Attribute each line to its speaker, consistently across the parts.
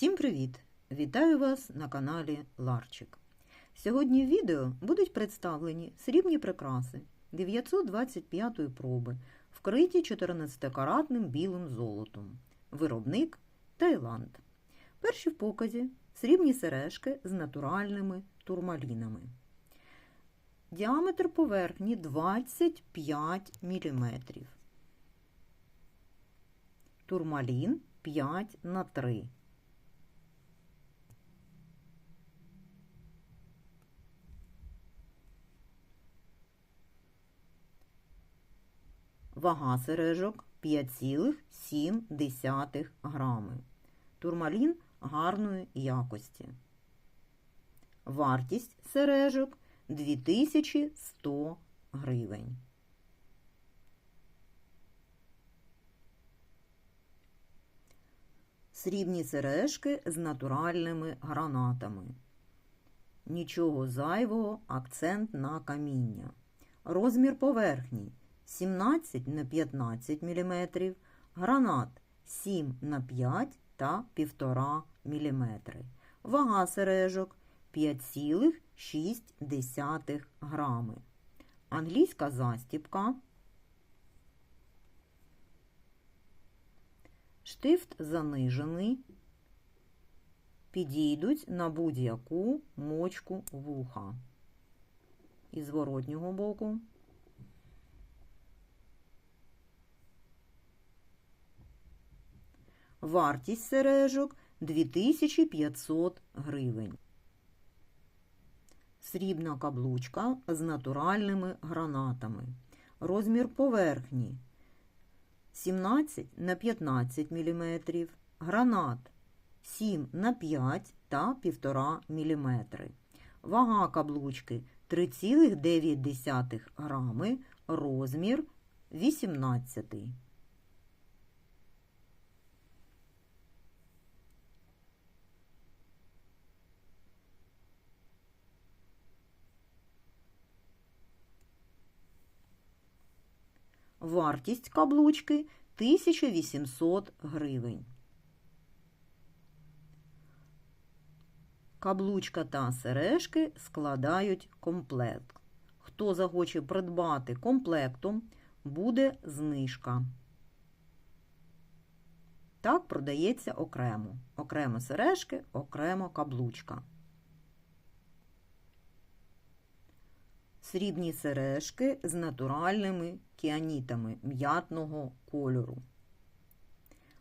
Speaker 1: Всім привіт! Вітаю вас на каналі Ларчик. Сьогодні в відео будуть представлені срібні прикраси 925 проби, вкриті 14-каратним білим золотом. Виробник Таїланд. Перші в показі срібні сережки з натуральними турмалінами. Діаметр поверхні 25 мм. Турмалін 5 на 3 Вага сережок 5,7 грами. Турмалін гарної якості. Вартість сережок 2100 гривень. Срібні сережки з натуральними гранатами. Нічого зайвого, акцент на каміння. Розмір поверхні 17 на 15 мм, гранат 7 на 5 та 1,5 мм. Вага сережок 5,6 грами. Англійська застіпка. Штифт занижений. Підійдуть на будь-яку мочку вуха. І зворотнього боку. Вартість сережок 2500 гривень. Срібна каблучка з натуральними гранатами. Розмір поверхні 17 на 15 мм, гранат 7 на 5 та 1,5 мм. Вага каблучки 3,9 грами, розмір 18 Вартість каблучки 1800 гривень. Каблучка та сережки складають комплект. Хто захоче придбати комплектом, буде знижка. Так продається окремо. Окремо сережки, окремо каблучка. Срібні сережки з натуральними кіанітами м'ятного кольору.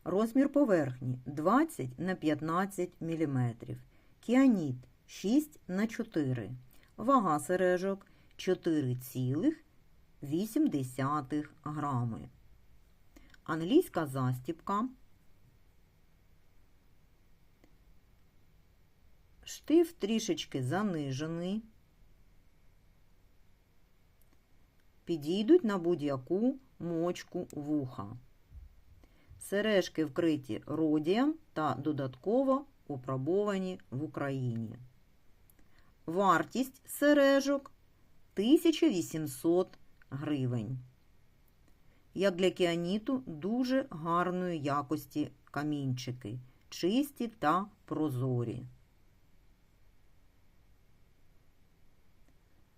Speaker 1: Розмір поверхні 20 на 15 мм. Кіаніт 6 на 4 Вага сережок 4,8 грами. Англійська застіпка. Штиф трішечки занижений. Підійдуть на будь-яку мочку вуха. Сережки вкриті родієм та додатково опробовані в Україні. Вартість сережок 1800 гривень. Як для кіаніту, дуже гарної якості камінчики, чисті та прозорі.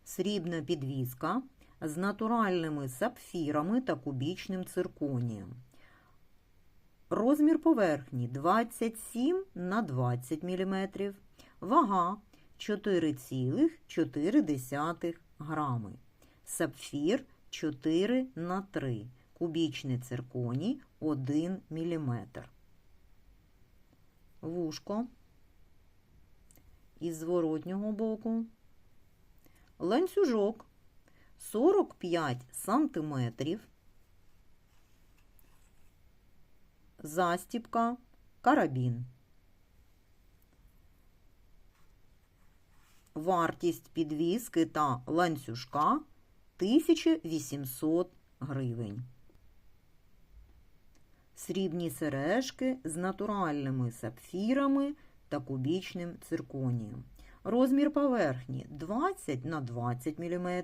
Speaker 1: Срібна підвіска з натуральними сапфірами та кубічним цирконієм. Розмір поверхні 27 на 20 мм, вага 4,4 грами, сапфір 4 на 3 кубічний цирконій 1 мм. Вушко із зворотнього боку, ланцюжок 45 сантиметрів, застіпка, карабін. Вартість підвіски та ланцюжка 1800 гривень. Срібні сережки з натуральними сапфірами та кубічним цирконієм. Розмір поверхні 20 на 20 мм,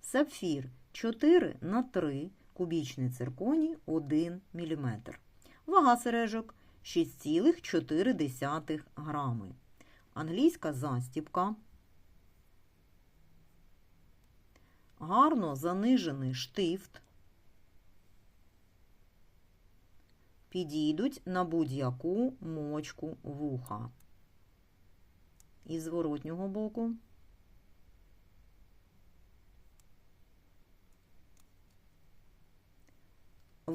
Speaker 1: сапфір 4 на 3 кубічний цирконій 1 мм. Вага сережок 6,4 грами. Англійська застібка. Гарно занижений штифт. Підійдуть на будь-яку мочку вуха. І з зворотнього боку.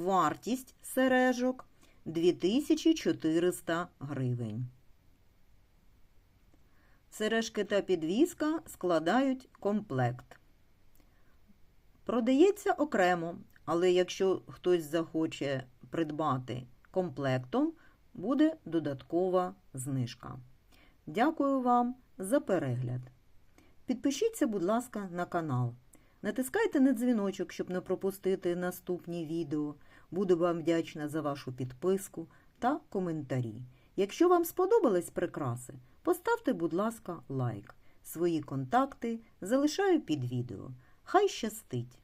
Speaker 1: Вартість сережок 2400 гривень. Сережки та підвіска складають комплект. Продається окремо, але якщо хтось захоче придбати комплектом, буде додаткова знижка. Дякую вам за перегляд. Підпишіться, будь ласка, на канал. Натискайте на дзвіночок, щоб не пропустити наступні відео. Буду вам вдячна за вашу підписку та коментарі. Якщо вам сподобались прикраси, поставте, будь ласка, лайк. Свої контакти залишаю під відео. Хай щастить!